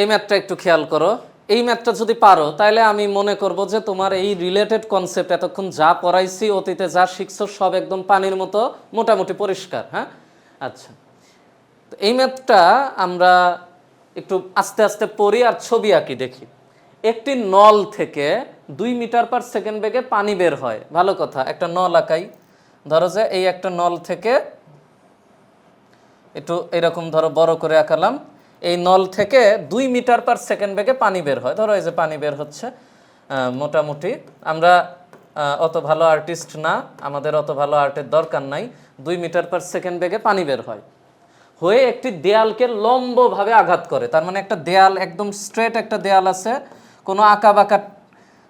এই ম্যাথটা একটু খেয়াল করো। এই ম্যাথটা যদি পারো তাহলে আমি মনে করব যে তোমার এই রিলেটেড কনসেপ্ট এতক্ষণ যা পড়াইছি, অতীতে যা শিখছো, সব একদম পানির মতো মোটামুটি পরিষ্কার হ্যাঁ? আচ্ছা। তো এই ম্যাথটা আমরা একটু আস্তে আস্তে পড়ি আর ছবি আঁকি দেখি। একটি নল থেকে দুই মিটার পার সেকেন্ড বেগে পানি বের হয়। ভালো কথা, একটা নল আঁকাই। ধরো যে এই একটা নল থেকে একটু এরকম ধরো বড় করে আঁকালাম। এই নল থেকে দুই মিটার পার সেকেন্ড বেগে পানি বের হয়। ধরো এই যে পানি বের হচ্ছে মোটামুটি। আমরা অত ভালো আর্টিস্ট না, আমাদের অত ভালো আর্টের দরকার নাই। দুই মিটার পার সেকেন্ড বেগে পানি বের হয়। হয়ে একটি দেয়ালকে লম্বভাবে আঘাত করে। তার মানে একটা দেয়াল, একদম স্ট্রেট একটা দেয়াল আছে। কোনো আঁকা বাঁকা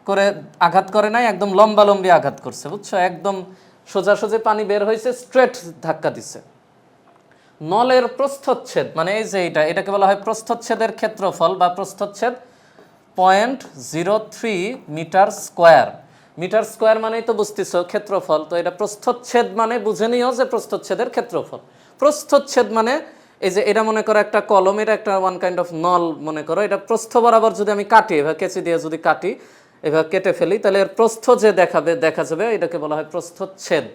করে আঘাত করে নাই, একদম লম্বা লম্বি আঘাত করছে, বুঝছ? একদম সোজাসুজি পানি বের হয়েছে, স্ট্রেট ধাক্কা দিছে। নলের প্রস্থচ্ছেদ মানে এই যে এটা, এটাকে বলা হয় প্রস্থচ্ছেদের ক্ষেত্রফল বা প্রস্থচ্ছেদ point zero three metre square. Metre square মানেই তো বুঝতেছো ক্ষেত্রফল, তো এটা প্রস্থচ্ছেদ মানে বুঝে নিও যে প্রস্থচ্ছেদের ক্ষেত্রফল। প্রস্থচ্ছেদ মানে এই যে এটা মনে করো একটা কলম, এটা একটা ওয়ান কাইন্ড অফ নল মনে করো, এটা প্রস্থ বরাবর যদি আমি কাটি, এভাবে কেচি দিয়ে যদি কাটি, এভাবে কেটে ফেলি, তাহলে এর প্রস্থ যে দেখাবে, দেখা যাবে, এটাকে বলা হয় প্রস্থচ্ছেদ।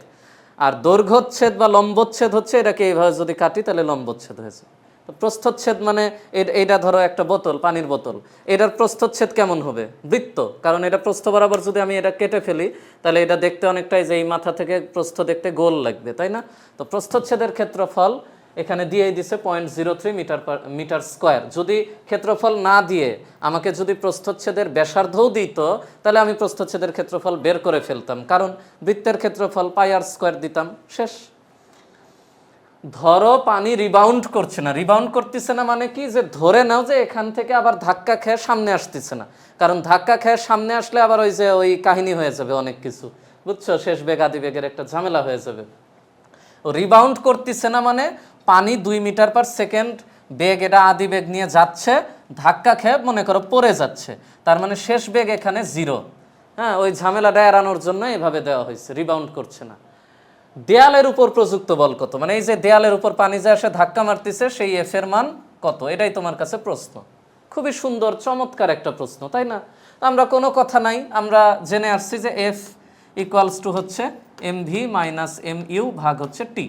আর দৈর্ঘ্যচ্ছেদ বা লম্বচ্ছেদ হচ্ছে এটাকে এইভাবে যদি কাটি, তাহলে লম্বচ্ছেদ হয়েছে। তো প্রস্থচ্ছেদ মানে এটা ধরো একটা বোতল, পানির বোতল। এটার প্রস্থচ্ছেদ কেমন হবে? বৃত্ত। কারণ এটা প্রস্থ বরাবর যদি আমি এটা কেটে ফেলি, তাহলে এটা দেখতে অনেকটাই যে এই মাথা থেকে প্রস্থ দেখতে গোল লাগবে, তাই না? তো প্রস্থচ্ছেদের ক্ষেত্রফল এখানে দিয়েই দিছে point zero three metre per- metre square যদি ক্ষেত্রফল না দিয়ে আমাকে যদি প্রস্থচ্ছেদের ব্যাসার্ধও দিত, তাহলে আমি প্রস্থচ্ছেদের ক্ষেত্রফল বের করে ফেলতাম। কারণ বৃত্তের ক্ষেত্রফল পাই আর স্কোয়ার দিতাম। শেষ। ধরো পানি রিবাউন্ড করছে না। রিবাউন্ড করতেছে না মানে কি? যে ধরে নাও যে এখান থেকে আবার ধাক্কা খেয়ে সামনে আসতেছে না। কারণ ধাক্কা খেয়ে সামনে আসলে আবার ওই যে ওই কাহিনী হয়ে যাবে অনেক কিছু। বুঝছ? শেষ বেগ, আদি বেগের একটা ঝামেলা হয়ে যাবে। রিবাউন্ড করতেছে না মানে পানি দুই মিটার পার সেকেন্ড বেগ এটা আদি বেগ নিয়ে যাচ্ছে, ধাক্কা খেয়ে মনে করো পড়ে যাচ্ছে। তার মানে শেষ বেগ এখানে জিরো হ্যাঁ ওই ঝামেলাটা এড়ানোর জন্য এভাবে দেওয়া হয়েছে রিবাউন্ড করছে না। দেয়ালের উপর প্রযুক্ত বল কত? মানে এই যে দেয়ালের উপর পানি যে আসে ধাক্কা মারতেছে, সেই এফ এর মান কত? এটাই তোমার কাছে প্রশ্ন। খুবই সুন্দর, চমৎকার একটা প্রশ্ন, তাই না? আমরা কোনো কথা নাই, আমরা জেনে আসছি যে এফ ইকুয়ালস টু হচ্ছে m v minus m u ভাগ হচ্ছে টি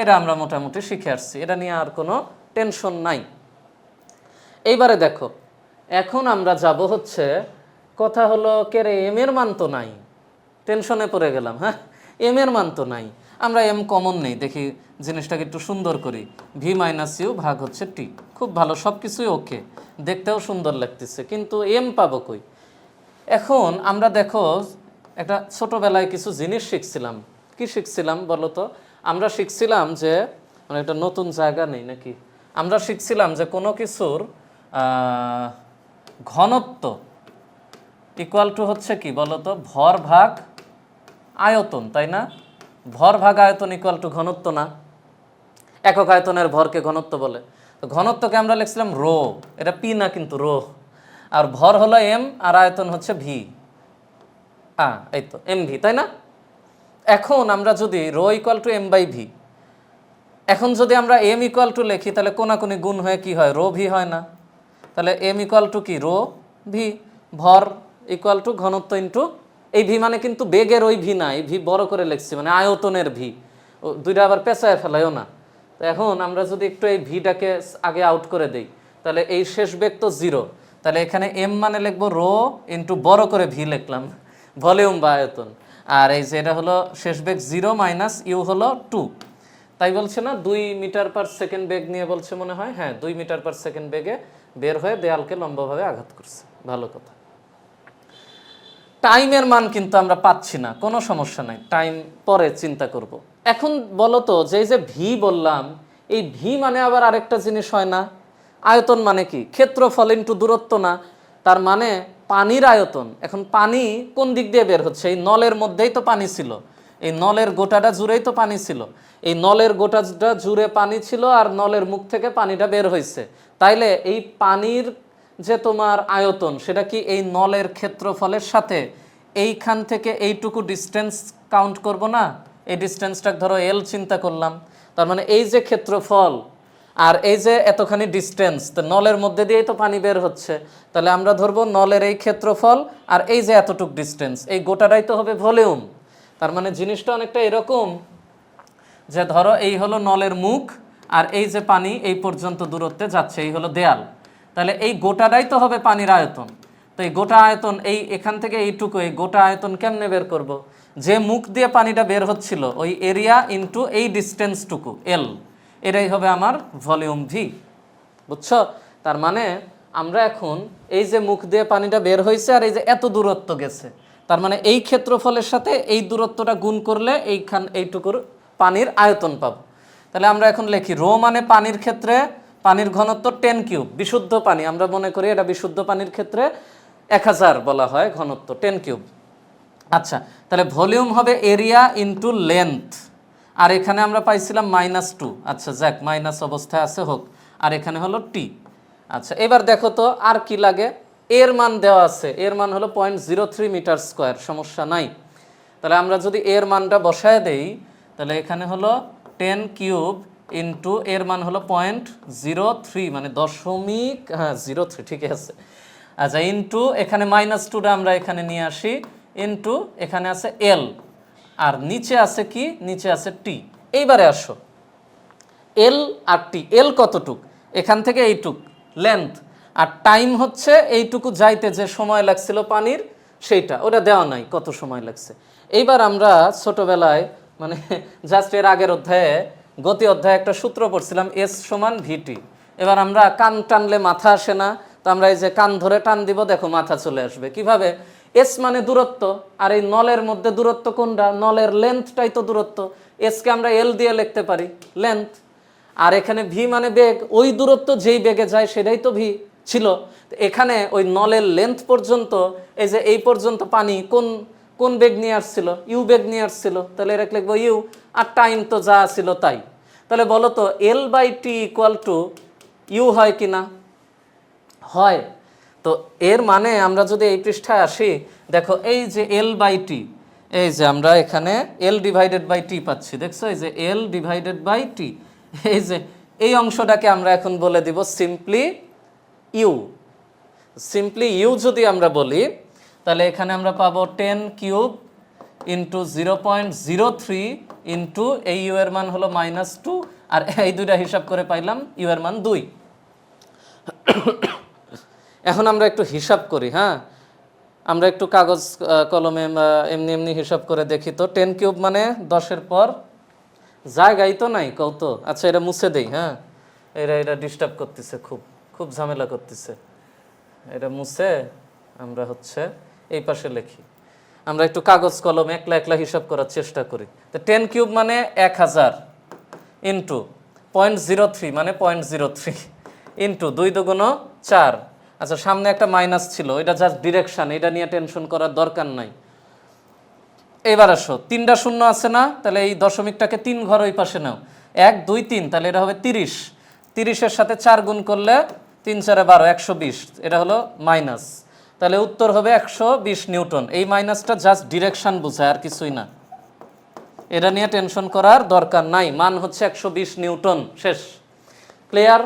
এটা আমরা মোটামুটি শিখে আসছি। এটা নিয়ে আর কোনো টেনশন নাই। এইবারে দেখো, এখন আমরা যাব হচ্ছে, কথা হলো, কে রে এম এর মান তো নাই। টেনশনে পড়ে গেলাম হ্যাঁ? এম এর মান তো নাই। আমরা এম কমন নেই, দেখি জিনিসটাকে একটু সুন্দর করি। ভি মাইনাস ইউ ভাগ হচ্ছে টি খুব ভালো সব কিছুই ওকে দেখতেও সুন্দর লাগতেছে, কিন্তু এম পাবো কই? এখন আমরা দেখো, একটা ছোটবেলায় কিছু জিনিস শিখছিলাম। কি শিখছিলাম বলো তো? আমরা শিখছিলাম যে মানে একটা নতুন জায়গা নেই নাকি? আমরা শিখছিলাম যে কোনো কিছুর ঘনত্ব ইকুয়াল টু হচ্ছে কি বলতো? ভর ভাগ আয়তন, তাই না? ভর ভাগ আয়তন ইকুয়াল টু ঘনত্ব না। একক আয়তনের ভরকে ঘনত্ব বলে। তো ঘনত্বকে আমরা লিখছিলাম রো। এটা পি না কিন্তু রো। আর ভর হলো এম, আর আয়তন হচ্ছে ভি। আ, এই তো, এম ভি, তাই না? এখন আমরা যদি rho equal to m by v এখন যদি আমরা এম ইকুয়াল টু লিখি, তাহলে কোনাকুনি গুণ হয়ে কি হয়? রো ভি হয় না। তাহলে এম ইকুয়াল টু কি? রো ভি ভর ইকুয়াল টু ঘনত্ব ইন্টু এই ভি মানে কিন্তু বেগের ওই ভি না এই ভি বড় করে লিখছি মানে আয়তনের ভি দুইটা আবার পেঁচায় ফেলাইও না। তো এখন আমরা যদি একটু এই ভিটাকে আগে আউট করে দেই, তাহলে এই শেষ বেগ তো জিরো তাহলে এখানে এম মানে লিখব রো ইন্টু বড় করে ভি লিখলাম, ভলিউম বা আয়তন। আর এই যে এটা হলো শেষ বেগ জিরো মাইনাস ইউ হলো টু। তাই বলছে না, দুই মিটার পার সেকেন্ড বেগ নিয়ে বলছে মনে হয়। হ্যাঁ দুই মিটার পার সেকেন্ড বেগে বের হয়ে দেয়ালকে লম্বভাবে আঘাত করছে। ভালো কথা। টাইমের মান কিন্তু আমরা পাচ্ছি না, কোনো সমস্যা নাই। টাইম পরে চিন্তা করব। এখন বলো তো, যে যে ভি বললাম, এই ভি মানে আবার আরেকটা জিনিস হয় না? আয়তন মানে কি? ক্ষেত্রফল ইন্টু দূরত্ব না? তার মানে পানির আয়তন। এখন পানি কোন দিক দিয়ে বের হচ্ছে? এই নলের মধ্যেই তো পানি ছিল। এই নলের গোটাটা জুড়েই তো পানি ছিল। এই নলের গোটাটা জুড়ে পানি ছিল আর নলের মুখ থেকে পানিটা বের হয়েছে। তাইলে এই পানির যে তোমার আয়তন, সেটা কি এই নলের ক্ষেত্রফলের সাথে? এইখান থেকে এইটুকু ডিস্টেন্স কাউন্ট করব না? এই ডিস্টেন্সটা ধরো এল চিন্তা করলাম। তার মানে এই যে ক্ষেত্রফল আর এই যে এতখানি ডিস্টেন্স তো নলের মধ্যে দিয়েই তো পানি বের হচ্ছে। তাহলে আমরা ধরবো নলের এই ক্ষেত্রফল আর এই যে এতটুক ডিস্টেন্স এই গোটাটাই তো হবে ভলিউম তার মানে জিনিসটা অনেকটা এরকম যে ধরো এই হলো নলের মুখ আর এই যে পানি এই পর্যন্ত দূরত্বে যাচ্ছে, এই হলো দেয়াল। তাহলে এই গোটাটাই তো হবে পানির আয়তন। তো এই গোটা আয়তন, এই এখান থেকে এইটুকু, এই গোটা আয়তন কেমনে বের করব। যে মুখ দিয়ে পানিটা বের হচ্ছিল, ওই এরিয়া ইনটু এই ডিস্টেন্সটুকু এল এটাই হবে আমার ভলিউম ভি বুঝছ? তার মানে আমরা এখন এই যে মুখ দিয়ে পানিটা বের হয়েছে আর এই যে এত দূরত্ব গেছে, তার মানে এই ক্ষেত্রফলের সাথে এই দূরত্বটা গুণ করলে এইখান এইটুকুর পানির আয়তন পাব। তাহলে আমরা এখন লিখি, রো মানে পানির ক্ষেত্রে পানির ঘনত্ব টেন কিউব, বিশুদ্ধ পানি, আমরা মনে করি এটা বিশুদ্ধ পানির ক্ষেত্রে এক হাজার বলা হয় ঘনত্ব, টেন কিউব। আচ্ছা তাহলে ভলিউম হবে এরিয়া ইনটু লেন্থ। আর এখানে আমরা পাইছিলাম মাইনাস টু আচ্ছা যাক মাইনাস অবস্থায় আছে, হোক। আর এখানে হলো টি আচ্ছা এবার দেখো তো আর কি লাগে। এর মান দেওয়া আছে। এর মান হলো point zero three metre square সমস্যা নাই। তাহলে আমরা যদি এর মানটা বসায় দেই, তাহলে এখানে হলো টেন কিউব ইন্টু এর মান হলো পয়েন্ট জিরো থ্রি মানে দশমিক হ্যাঁ জিরো থ্রি ঠিক আছে। আচ্ছা ইন্টু এখানে মাইনাস টুটা আমরা এখানে নিয়ে আসি। ইন্টু এখানে আছে এল আর নিচে আছে কি? নিচে আছে টি এইবারে আসো। এল আর টি এল কতটুক? এখান থেকে এইটুক। লেন্থ আর টাইম হচ্ছে এইটুকু যাইতে যে সময় লাগছিল পানির, সেইটা। ওটা দেওয়া নাই কত সময় লাগছে। এইবার আমরা ছোটবেলায় মানে জাস্ট এর আগের অধ্যায়ে, গতি অধ্যায়ে একটা সূত্র পড়ছিলাম এস সমান ভিটি এবার আমরা কান টানলে মাথা আসে না, তো আমরা এই যে কান ধরে টান দিব, দেখো মাথা চলে আসবে। কীভাবে? এস মানে দূরত্ব, আর এই নলের মধ্যে দূরত্ব কোনটা? নলের লেন্থটাই তো দূরত্ব। এসকে আমরা এল দিয়ে লিখতে পারি লেন্থ আর এখানে ভি মানে বেগ, ওই দূরত্ব যেই বেগে যায় সেটাই তো ভি ছিল। এখানে ওই নলের লেন্থ পর্যন্ত, এই যে এই পর্যন্ত পানি কোন কোন বেগ নিয়ে আসছিল? ইউ বেগ নিয়ে আসছিল। তাহলে এটা লিখব ইউ আর টাইম তো যা ছিল তাই। তাহলে বলো তো l by t equal to u হয় কি না হয়। তো এর মানে আমরা যদি এই পৃষ্ঠায় আসি, দেখো এই যে এল বাই টি এই যে আমরা এখানে এল ডিভাইডেড বাই টি পাচ্ছি, দেখছ? এই যে এল ডিভাইডেড বাই টি এই যে এই অংশটাকে আমরা এখন বলে দিব সিম্পলি ইউ সিম্পলি ইউ যদি আমরা বলি, তাহলে এখানে আমরা পাবো ten cube into zero point zero three into এই ইউ এর মান হলো মাইনাস টু আর এই দুইটা হিসাব করে পাইলাম ইউ এর মান দুই। এখন আমরা একটু হিসাব করি হ্যাঁ? আমরা একটু কাগজ কলমে এমনি এমনি হিসাব করে দেখি তো। টেন কিউব মানে দশের পর জায়গাই তো নাই কত আচ্ছা এটা মুছে দেই হ্যাঁ? এরা এরা ডিস্টার্ব করতেছে খুব খুব ঝামেলা করতেছে। এটা মুছে আমরা হচ্ছে এই পাশে লিখি। আমরা একটু কাগজ, কলম একলা একলা হিসাব করার চেষ্টা করি। তো টেন কিউব মানে এক হাজার ইন্টু পয়েন্ট জিরো থ্রি মানে পয়েন্ট জিরো থ্রি ইন্টু দুই দুগুণ চার। আচ্ছা সামনে একটা মাইনাস ছিল, এটা জাস্ট ডিরেকশন এটা নিয়ে টেনশন করার দরকার নাই। এবার আসো, তিনটা শূন্য আছে না, তাহলে এই দশমিকটাকে তিন ঘর ওই পাশে নাও। এক, দুই, তিন, তাহলে এটা হবে তিরিশ। তিরিশের সাথে চার গুণ করলে তিন, চারে বারো, একশো বিশ, এটা হলো মাইনাস তাহলে উত্তর হবে একশো বিশ নিউটন। এই মাইনাসটা জাস্ট ডিরেকশন বোঝায়, আর কিছুই না। এটা নিয়ে টেনশন করার দরকার নাই। মান হচ্ছে একশো বিশ নিউটন, শেষ। ক্লিয়ার